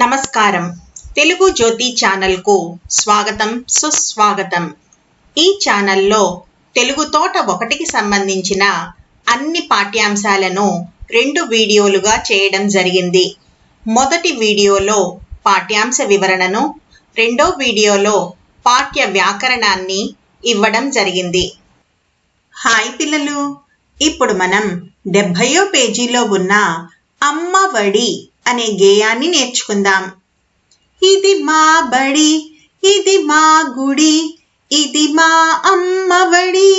నమస్కారం. తెలుగు జ్యోతి ఛానల్కు స్వాగతం సుస్వాగతం. ఈ ఛానల్లో తెలుగు తోట ఒకటికి సంబంధించిన అన్ని పాఠ్యాంశాలను రెండు వీడియోలుగా చేయడం జరిగింది. మొదటి వీడియోలో పాఠ్యాంశ వివరణను రెండో వీడియోలో పాఠ్య వ్యాకరణాన్ని ఇవ్వడం జరిగింది. హాయ్ పిల్లలు! ఇప్పుడు మనం డెబ్భయో పేజీలో ఉన్న అమ్మ వడి అనే గేయాన్ని నేర్చుకుందాం. ఇది మా బడి ఇది మా గుడి ఇది మా అమ్మబడి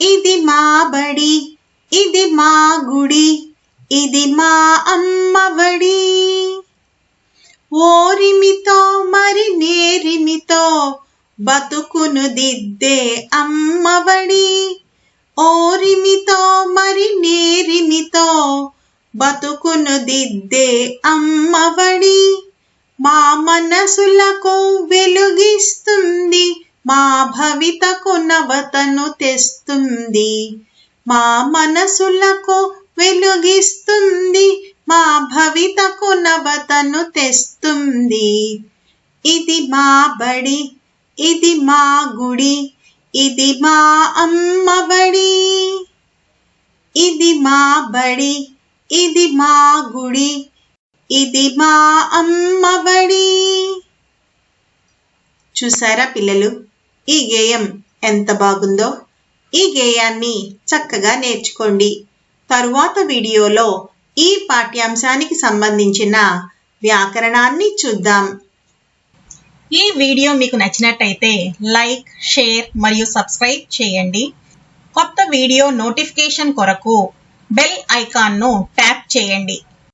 ఇది మా బడి ఇది మా గుడి ఇది మా అమ్మబడి ఓరిమితో మరి నేరిమితో బతుకును దిద్దే అమ్మవడి. ఓరిమితో మరి బతుకును దిద్దే అమ్మవడి. మా మనసులకు వెలుగిస్తుంది మా భవితకు నవతను తెస్తుంది. మా మనసులకు వెలుగిస్తుంది మా భవితకు నవతను తెస్తుంది. ఇది మా బడి ఇది మా గుడి ఇది మా అమ్మబడి ఇది మా బడి ఇది మా గుడి ఇది మా అమ్మబడి చూసారా పిల్లలు ఈ గేయం ఎంత బాగుందో? ఈ గేయాన్ని చక్కగా నేర్చుకోండి. తరువాత వీడియోలో ఈ పాఠ్యాంశానికి సంబంధించిన వ్యాకరణాన్ని చూద్దాం. ఈ వీడియో మీకు నచ్చినట్టయితే లైక్ షేర్ మరియు సబ్స్క్రైబ్ చేయండి. కొత్త వీడియో నోటిఫికేషన్ కొరకు బెల్ ఐకాన్ను ట్యాప్ చేయండి.